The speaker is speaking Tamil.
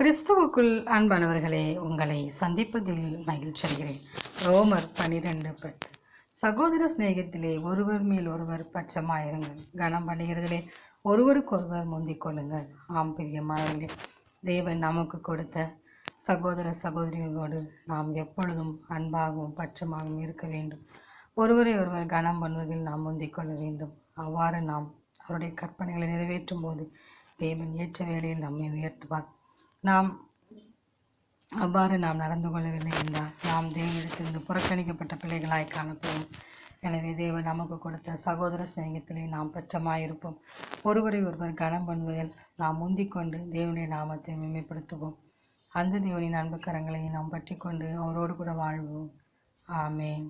கிறிஸ்துவுக்குள் அன்பானவர்களே உங்களை சந்திப்பதில் மகிழ்ச்சி அடைகிறேன். ரோமர் பனிரெண்டு பத்து. சகோதர சிநேகத்திலே ஒருவர் மேல் ஒருவர் பட்சமாயிருங்கள் கனம் பண்ணுகிறதிலே ஒருவருக்கொருவர் முந்திக் கொள்ளுங்கள். ஆம் பிரியமானவர்களே தேவன் நமக்கு கொடுத்த சகோதர சகோதரிகளோடு நாம் எப்பொழுதும் அன்பாகவும் பட்சமாகவும் இருக்க வேண்டும். ஒருவரை ஒருவர் கனம் பண்ணுவதில் நாம் முந்திக் கொள்ள வேண்டும். அவ்வாறு நாம் அவருடைய கற்பனைகளை நிறைவேற்றும் போது தேவன் ஏற்ற வேலையில் நம்மை உயர்த்துவார். நாம் அவ்வாறு நாம் நடந்து கொள்ளவில்லை என்றால் நாம் தேவனிடத்திலிருந்து புறக்கணிக்கப்பட்ட பிள்ளைகளாய் காணப்படும். எனவே தேவன் நமக்கு கொடுத்த சகோதர சிநேகத்திலே நாம் பெற்றமாயிருப்போம். ஒருவரை ஒருவர் கனம் பண்ணுவதில் நாம் முந்திக்கொண்டு தேவனுடைய நாமத்தை மேம்படுத்துவோம் அந்த தேவனின் அன்பு கரங்களை நாம் பற்றி கொண்டு அவரோடு கூட வாழ்வோம். ஆமேன்.